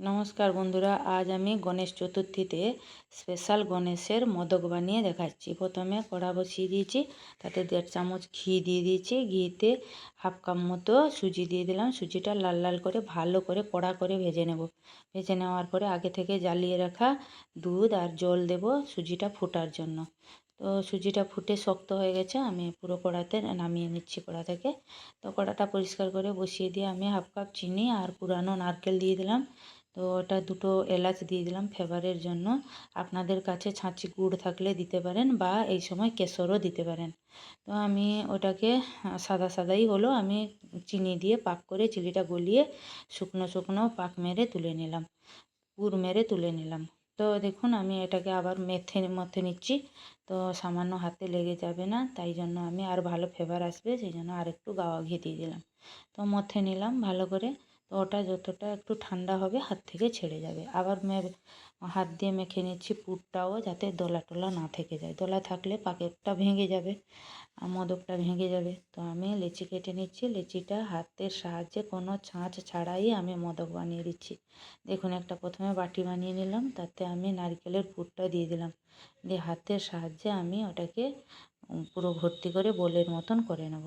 নমস্কার বন্ধুরা, আজ আমি গণেশ চতুর্থীতে স্পেশাল গণেশের মোদক বানিয়ে দেখাচ্ছি। প্রথমে কড়া বসিয়ে দিয়েছি, তাতে দেড় চামচ ঘি দিয়ে দিয়েছি। ঘিতে হাফ কাপ মতো সুজি দিয়ে দিলাম। সুজিটা লাল লাল করে, ভালো করে কড়া করে ভেজে নেব। ভেজে নেওয়ার পরে আগে থেকে জ্বালিয়ে রাখা দুধ আর জল দেব সুজিটা ফোটার জন্য। তো সুজিটা ফুটে শক্ত হয়ে গেছে, আমি পুরো কড়াতে নামিয়ে নিচ্ছি কড়া থেকে। তো কড়াটা পরিষ্কার করে বসিয়ে দিয়ে আমি হাফ কাপ চিনি আর পুরানো নারকেল দিয়ে দিলাম। তো ওটা দুটো এলাচ দিয়ে দিলাম ফ্লেভারের জন্য। আপনাদের কাছে ছাঁচি গুড় থাকলে দিতে পারেন বা এই সময় কেশরও দিতে পারেন। তো আমি ওটাকে, সাদা সাদাই হলো, আমি চিনি দিয়ে পাক করে চিলিটা গলিয়ে শুকনো শুকনো পাক মেরে তুলে নিলাম। গুড় মেরে তুলে নিলাম। তো দেখুন, আমি এটাকে আবার মেথে, মথে নিচ্ছি। তো সামান্য হাতে লেগে যাবে না, তাই জন্য আমি আর ভালো ফ্লেভার আসবে, সেই জন্য আর একটু গাওয়া ঘি দিয়ে দিলাম। তো মথে নিলাম ভালো করে। তো ওটা যতটা একটু ঠান্ডা হবে হাত থেকে ছেড়ে যাবে। আবার হাত দিয়ে মেখে নিচ্ছি পুরটাও যাতে দোলা টলা না থেকে যায়। দোলা থাকলে পাকেটটা ভেঙে যাবে আর মোদকটা ভেঙে যাবে। তো আমি লেচি কেটে নিচ্ছি। লেচিটা হাতের সাহায্যে কোনো ছাঁচ ছাড়াই আমি মোদক বানিয়ে দিচ্ছি। দেখুন, একটা প্রথমে বাটি বানিয়ে নিলাম, তাতে আমি নারকেলের পুরটা দিয়ে দিলাম। দিয়ে হাতের সাহায্যে আমি ওটাকে পুরো ভর্তি করে বোলের মতন করে নেব।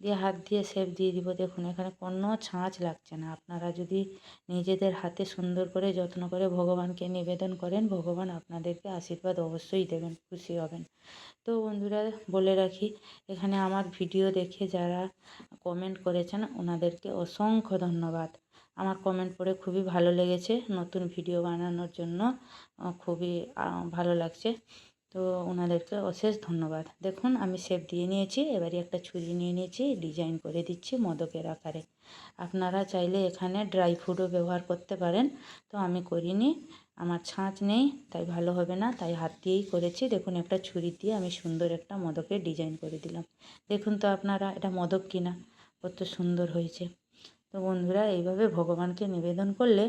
দিয়ে হাত দিয়ে শেপ দিয়ে দিব। দেখুন, এখানে কোনো ছাঁচ লাগছে না। আপনারা যদি নিজেদের হাতে সুন্দর করে যত্ন করে ভগবানকে নিবেদন করেন, ভগবান আপনাদেরকে আশীর্বাদ অবশ্যই দেবেন, খুশি হবেন। তো বন্ধুরা, বলে রাখি, এখানে আমার ভিডিও দেখে যারা কমেন্ট করেছেন, ওনাদেরকে অসংখ্য ধন্যবাদ। আমার কমেন্ট পড়ে খুবই ভালো লেগেছে। নতুন ভিডিও বানানোর জন্য খুবই ভালো লাগছে। তো ওনাদেরকে অশেষ ধন্যবাদ। দেখুন, আমি শেপ দিয়ে নিয়েছি, এবারে একটা ছুরি নিয়ে নিয়েছি ডিজাইন করে দিচ্ছি মদকের আকারে। আপনারা চাইলে এখানে ড্রাই ফ্রুটও ব্যবহার করতে পারেন, তো আমি করিনি, আমার ছাঁচ নেই, তাই ভালো হবে না, তাই হাত দিয়েই করেছি। দেখুন, একটা ছুরি দিয়ে আমি সুন্দর একটা মদকের ডিজাইন করে দিলাম। দেখুন তো আপনারা, এটা মদক কিনা, কত সুন্দর হয়েছে। তো বন্ধুরা, এইভাবে ভগবানকে নিবেদন করলে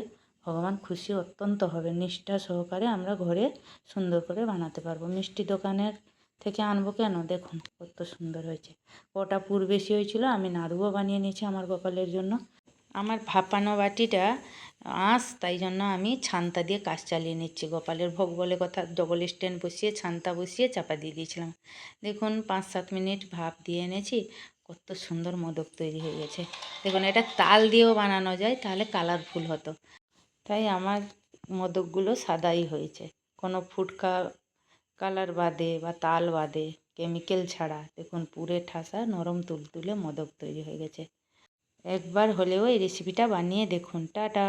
ভগবান খুশি অত্যন্ত হবে। নিষ্ঠা সহকারে আমরা ঘরে সুন্দর করে বানাতে পারব। মিষ্টি দোকানের থেকে আনব কেন? দেখুন, কত সুন্দর হয়েছে। ওটা পুর বেশি হয়েছিল, আমি নাড়ুও বানিয়ে নিয়েছি আমার গোপালের জন্য। আমার ভাপানো বাটিটা আঁশ, তাই জন্য আমি ছান্তা দিয়ে কাজ চালিয়ে নিচ্ছি। গোপালের ভোগ বলে কথা ডবল স্ট্যান্ড বসিয়ে, ছান্তা বসিয়ে চাপা দিয়ে দিয়েছিলাম। দেখুন, পাঁচ সাত মিনিট ভাপ দিয়ে এনেছি, কত সুন্দর মোদক তৈরি হয়ে গেছে। দেখুন, এটা তাল দিয়েও বানানো যায়, তাহলে কালারফুল হতো। তাই আমার মোদকগুলো সাদাই হয়েছে। কোনো ফুটকা কালার বাদে বা তাল বাদে, কেমিক্যাল ছাড়া। দেখুন, পুরে ঠাসা, নরম তুলতুলে মোদক তৈরি হয়ে গেছে। একবার হলেও এই রেসিপিটা বানিয়ে দেখুন। টাটা!